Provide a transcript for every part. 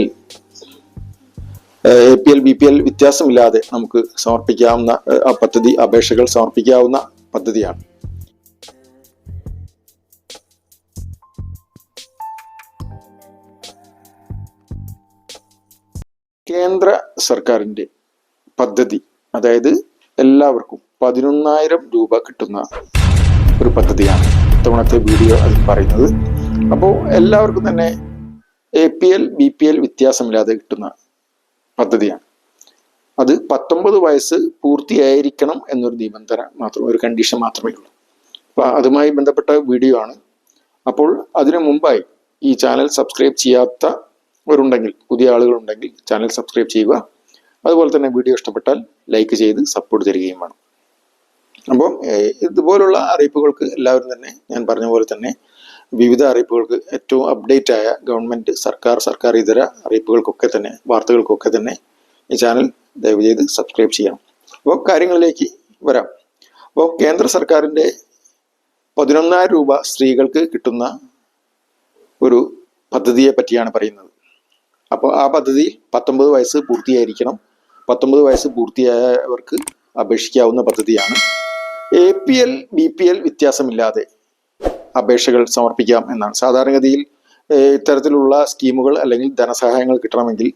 സ്കീമിൽ A P L B P L വ്യത്യാസമില്ലാതെ നമുക്ക് സമർപ്പിക്കാവുന്ന ആ പദ്ധതി അപേക്ഷകൾ സമർപ്പിക്കാവുന്ന പദ്ധതിയാണ്. കേന്ദ്ര സർക്കാരിന്റെ പദ്ധതി അതായത് എല്ലാവർക്കും പതിനൊന്നായിരം രൂപ കിട്ടുന്ന ഒരു പദ്ധതിയാണ് ഇത്തവണത്തെ വീഡിയോ അതിൽ പറയുന്നത്. അപ്പോൾ എല്ലാവർക്കും തന്നെ A P L B P L വ്യത്യാസമില്ലാതെ കിട്ടുന്ന പദ്ധതിയാണ്. അത് പത്തൊമ്പത് വയസ്സ് പൂർത്തിയായിരിക്കണം എന്നൊരു നിബന്ധന മാത്രം ഒരു കണ്ടീഷൻ മാത്രമേ ഉള്ളൂ. അപ്പൊ അതുമായി ബന്ധപ്പെട്ട വീഡിയോ ആണ്. അപ്പോൾ അതിനു മുമ്പായി ഈ ചാനൽ സബ്സ്ക്രൈബ് ചെയ്യാത്ത ചെയ്യാത്തവരുണ്ടെങ്കിൽ പുതിയ ആളുകളുണ്ടെങ്കിൽ ചാനൽ സബ്സ്ക്രൈബ് ചെയ്യുക. അതുപോലെ തന്നെ വീഡിയോ ഇഷ്ടപ്പെട്ടാൽ ലൈക്ക് ചെയ്ത് സപ്പോർട്ട് തരികയും വേണം. അപ്പം ഇതുപോലുള്ള അറിയിപ്പുകൾക്ക് എല്ലാവരും തന്നെ ഞാൻ പറഞ്ഞ പോലെ തന്നെ വിവിധ അറിയിപ്പുകൾക്ക് ഏറ്റവും അപ്ഡേറ്റ് ആയ ഗവൺമെന്റ് സർക്കാർ സർക്കാർ ഇതര അറിയിപ്പുകൾക്കൊക്കെ തന്നെ വാർത്തകൾക്കൊക്കെ തന്നെ ഈ ചാനൽ ദയവ് ചെയ്ത് സബ്സ്ക്രൈബ് ചെയ്യണം. അപ്പോൾ കാര്യങ്ങളിലേക്ക് വരാം. അപ്പോൾ കേന്ദ്ര സർക്കാരിന്റെ പതിനൊന്നായിരം രൂപ സ്ത്രീകൾക്ക് കിട്ടുന്ന ഒരു പദ്ധതിയെ പറ്റിയാണ് പറയുന്നത്. അപ്പോൾ ആ പദ്ധതി പത്തൊമ്പത് വയസ്സ് പൂർത്തിയായിരിക്കണം. പത്തൊമ്പത് വയസ്സ് പൂർത്തിയായവർക്ക് അപേക്ഷിക്കാവുന്ന പദ്ധതിയാണ്. A P L B P L വ്യത്യാസമില്ലാതെ അപേക്ഷകൾ സമർപ്പിക്കാം എന്നാണ്. സാധാരണഗതിയിൽ ഇത്തരത്തിലുള്ള സ്കീമുകൾ അല്ലെങ്കിൽ ധനസഹായങ്ങൾ കിട്ടണമെങ്കിൽ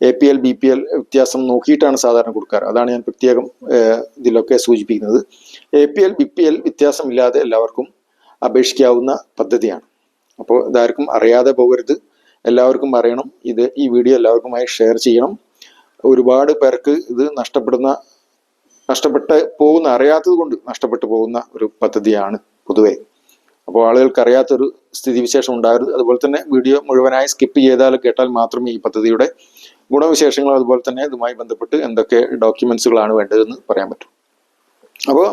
A P L B P L വ്യത്യാസം നോക്കിയിട്ടാണ് സാധാരണ കൊടുക്കാറ്. അതാണ് ഞാൻ പ്രത്യേകം ഇതിലൊക്കെ സൂചിപ്പിക്കുന്നത്. A P L B P L വ്യത്യാസമില്ലാതെ എല്ലാവർക്കും അപേക്ഷിക്കാവുന്ന പദ്ധതിയാണ്. അപ്പോൾ ഇതാർക്കും അറിയാതെ പോകരുത്. എല്ലാവർക്കും അറിയണം. ഇത് ഈ വീഡിയോ എല്ലാവർക്കുമായി ഷെയർ ചെയ്യണം. ഒരുപാട് പേർക്ക് ഇത് നഷ്ടപ്പെടുന്ന നഷ്ടപ്പെട്ട് പോകുന്ന അറിയാത്തത് കൊണ്ട് നഷ്ടപ്പെട്ടു പോകുന്ന ഒരു പദ്ധതിയാണ് പൊതുവെ. അപ്പോൾ ആളുകൾക്ക് അറിയാത്തൊരു സ്ഥിതിവിശേഷം ഉണ്ടാകരുത്. അതുപോലെ തന്നെ വീഡിയോ മുഴുവനായി സ്കിപ്പ് ചെയ്താൽ കേട്ടാൽ മാത്രമേ ഈ പദ്ധതിയുടെ ഗുണവിശേഷങ്ങൾ അതുപോലെ തന്നെ ഇതുമായി ബന്ധപ്പെട്ട് എന്തൊക്കെ ഡോക്യുമെന്റ്സുകളാണ് വേണ്ടതെന്ന് പറയാൻ പറ്റും. അപ്പോൾ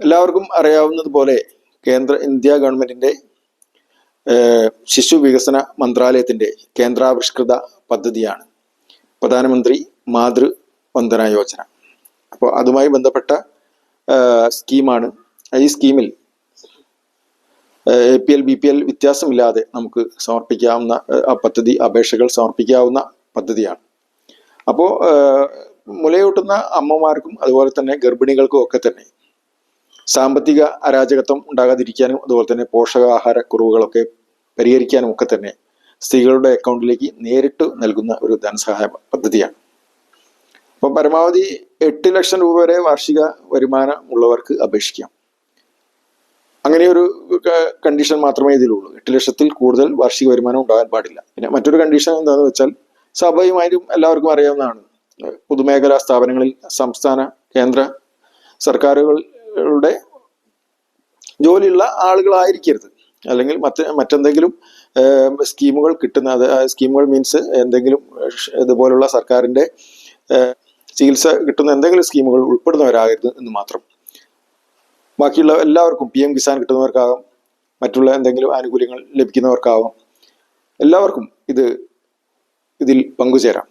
എല്ലാവർക്കും അറിയാവുന്നതുപോലെ കേന്ദ്ര ഇന്ത്യ ഗവൺമെന്റിന്റെ ശിശു വികസന മന്ത്രാലയത്തിന്റെ കേന്ദ്രാവിഷ്കൃത പദ്ധതിയാണ് പ്രധാനമന്ത്രി മാതൃ വന്ദന യോജന. അപ്പോൾ അതുമായി ബന്ധപ്പെട്ട സ്കീമാണ്. ഈ സ്കീമിൽ A P L B P L വ്യത്യാസമില്ലാതെ നമുക്ക് സമർപ്പിക്കാവുന്ന പദ്ധതി അപേക്ഷകൾ സമർപ്പിക്കാവുന്ന പദ്ധതിയാണ്. അപ്പോൾ മുലയൂട്ടുന്ന അമ്മമാർക്കും അതുപോലെ തന്നെ ഗർഭിണികൾക്കും ഒക്കെ തന്നെ സാമ്പത്തിക അരാജകത്വം ഉണ്ടാകാതിരിക്കാനും അതുപോലെ തന്നെ പോഷകാഹാര കുറവുകളൊക്കെ പരിഹരിക്കാനും ഒക്കെ തന്നെ സ്ത്രീകളുടെ അക്കൗണ്ടിലേക്ക് നേരിട്ട് നൽകുന്ന ഒരു ധനസഹായ പദ്ധതിയാണ്. അപ്പോൾ പരമാവധി എട്ട് ലക്ഷം രൂപ വരെ വാർഷിക വരുമാനം ഉള്ളവർക്ക് അപേക്ഷിക്കാം. അങ്ങനെ ഒരു കണ്ടീഷൻ മാത്രമേ ഇതിലുള്ളൂ. എട്ട് ലക്ഷത്തിൽ കൂടുതൽ വാർഷിക വരുമാനം ഉണ്ടാകാൻ പാടില്ല. പിന്നെ മറ്റൊരു കണ്ടീഷൻ എന്താണെന്ന് വെച്ചാൽ സ്വാഭാവികമായും എല്ലാവർക്കും അറിയാവുന്നതാണ്. പൊതുമേഖലാ സ്ഥാപനങ്ങളിൽ സംസ്ഥാന കേന്ദ്ര സർക്കാരുകളുടെ ജോലിയുള്ള ആളുകളായിരിക്കരുത്. അല്ലെങ്കിൽ മറ്റ് മറ്റെന്തെങ്കിലും സ്കീമുകൾ കിട്ടുന്ന അത് സ്കീമുകൾ മീൻസ് എന്തെങ്കിലും ഇതുപോലുള്ള സർക്കാരിന്റെ ചികിത്സ കിട്ടുന്ന എന്തെങ്കിലും സ്കീമുകൾ ഉൾപ്പെടുന്നവരാകരുത് എന്ന് മാത്രം. ബാക്കിയുള്ള എല്ലാവർക്കും പി എം കിസാൻ കിട്ടുന്നവർക്കാകാം മറ്റുള്ള എന്തെങ്കിലും ആനുകൂല്യങ്ങൾ ലഭിക്കുന്നവർക്കാവാം എല്ലാവർക്കും ഇത് ഇതിൽ പങ്കുചേരാം.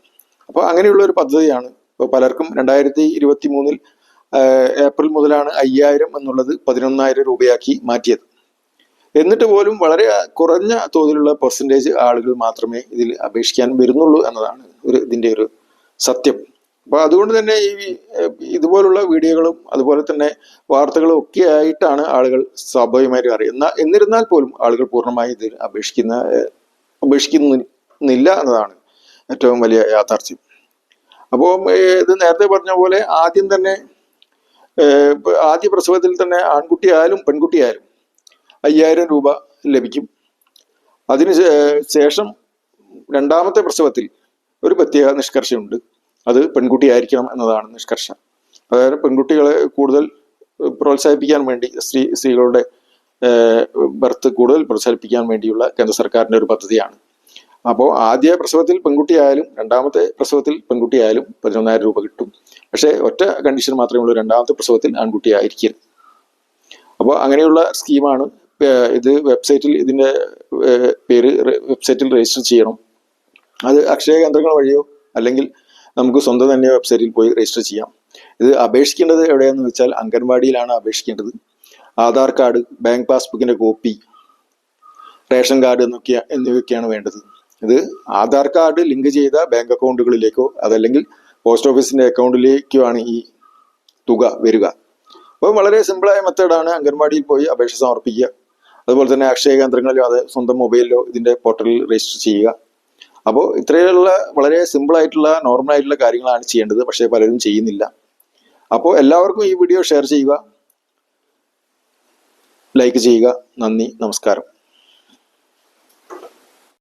അപ്പോൾ അങ്ങനെയുള്ള ഒരു പദ്ധതിയാണ് ഇപ്പോൾ പലർക്കും രണ്ടായിരത്തി ഇരുപത്തി മൂന്നിൽ ഏപ്രിൽ മുതലാണ് അയ്യായിരം എന്നുള്ളത് പതിനൊന്നായിരം രൂപയാക്കി മാറ്റിയത്. എന്നിട്ട് പോലും വളരെ കുറഞ്ഞ തോതിലുള്ള പെർസെന്റേജ് ആളുകൾ മാത്രമേ ഇതിൽ അപേക്ഷിക്കാൻ വരുന്നുള്ളൂ എന്നതാണ് ഒരു ഇതിന്റെ ഒരു സത്യം. അപ്പോൾ അതുകൊണ്ട് തന്നെ ഈ ഇതുപോലുള്ള വീഡിയോകളും അതുപോലെ തന്നെ വാർത്തകളും ഒക്കെ ആയിട്ടാണ് ആളുകൾ സ്വാഭാവികമായിട്ടും അറിയുന്ന എന്നിരുന്നാൽ പോലും ആളുകൾ പൂർണമായി ഇതിൽ അപേക്ഷിക്കുന്ന അപേക്ഷിക്കുന്നില്ല എന്നതാണ് ഏറ്റവും വലിയ യാഥാർത്ഥ്യം. അപ്പോൾ ഇത് നേരത്തെ പറഞ്ഞ പോലെ ആദ്യം തന്നെ ആദ്യ പ്രസവത്തിൽ തന്നെ ആൺകുട്ടിയായാലും പെൺകുട്ടിയായാലും അയ്യായിരം രൂപ ലഭിക്കും. അതിന് ശേഷം രണ്ടാമത്തെ പ്രസവത്തിൽ ഒരു പ്രത്യേക നിഷ്കർഷയുണ്ട്. അത് പെൺകുട്ടിയായിരിക്കണം എന്നതാണ് നിഷ്കർഷം. അതായത് പെൺകുട്ടികളെ കൂടുതൽ പ്രോത്സാഹിപ്പിക്കാൻ വേണ്ടി സ്ത്രീ സ്ത്രീകളുടെ ബർത്ത് കൂടുതൽ പ്രോത്സാഹിപ്പിക്കാൻ വേണ്ടിയുള്ള കേന്ദ്ര സർക്കാരിന്റെ ഒരു പദ്ധതിയാണ്. അപ്പോൾ ആദ്യ പ്രസവത്തിൽ പെൺകുട്ടിയായാലും രണ്ടാമത്തെ പ്രസവത്തിൽ പെൺകുട്ടിയായാലും പതിനൊന്നായിരം രൂപ കിട്ടും. പക്ഷേ ഒറ്റ കണ്ടീഷൻ മാത്രമേ ഉള്ളൂ രണ്ടാമത്തെ പ്രസവത്തിൽ ആൺകുട്ടി ആയിരിക്കരുത് അപ്പോൾ അങ്ങനെയുള്ള സ്കീമാണ് ഇത് വെബ്സൈറ്റിൽ ഇതിന്റെ പേര് വെബ്സൈറ്റിൽ രജിസ്റ്റർ ചെയ്യണം. അത് അക്ഷയ കേന്ദ്രങ്ങൾ വഴിയോ അല്ലെങ്കിൽ നമുക്ക് സ്വന്തം തന്നെ വെബ്സൈറ്റിൽ പോയി രജിസ്റ്റർ ചെയ്യാം. ഇത് അപേക്ഷിക്കേണ്ടത് എവിടെയാന്ന് വെച്ചാൽ അംഗൻവാടിയിലാണ് അപേക്ഷിക്കേണ്ടത്. ആധാർ കാർഡ് ബാങ്ക് പാസ്ബുക്കിന്റെ കോപ്പി റേഷൻ കാർഡ് എന്നൊക്കെ എന്നിവയൊക്കെയാണ് വേണ്ടത്. ഇത് ആധാർ കാർഡ് ലിങ്ക് ചെയ്ത ബാങ്ക് അക്കൗണ്ടുകളിലേക്കോ അതല്ലെങ്കിൽ പോസ്റ്റ് ഓഫീസിന്റെ അക്കൗണ്ടിലേക്കോ ആണ് ഈ തുക വരിക. അപ്പോൾ വളരെ സിമ്പിളായ മെത്തേഡാണ് അംഗൻവാടിയിൽ പോയി അപേക്ഷ സമർപ്പിക്കുക. അതുപോലെ തന്നെ അക്ഷയ കേന്ദ്രങ്ങളിലോ അത് സ്വന്തം മൊബൈലിലോ ഇതിന്റെ പോർട്ടലിൽ രജിസ്റ്റർ ചെയ്യുക. അപ്പോൾ ഇത്രയുള്ള വളരെ സിമ്പിൾ ആയിട്ടുള്ള നോർമൽ ആയിട്ടുള്ള കാര്യങ്ങളാണ് ചെയ്യേണ്ടത്. പക്ഷേ പലരും ചെയ്യുന്നില്ല. അപ്പോൾ എല്ലാവർക്കും ഈ വീഡിയോ ഷെയർ ചെയ്യുക. ലൈക്ക് ചെയ്യുക. നന്ദി. നമസ്കാരം.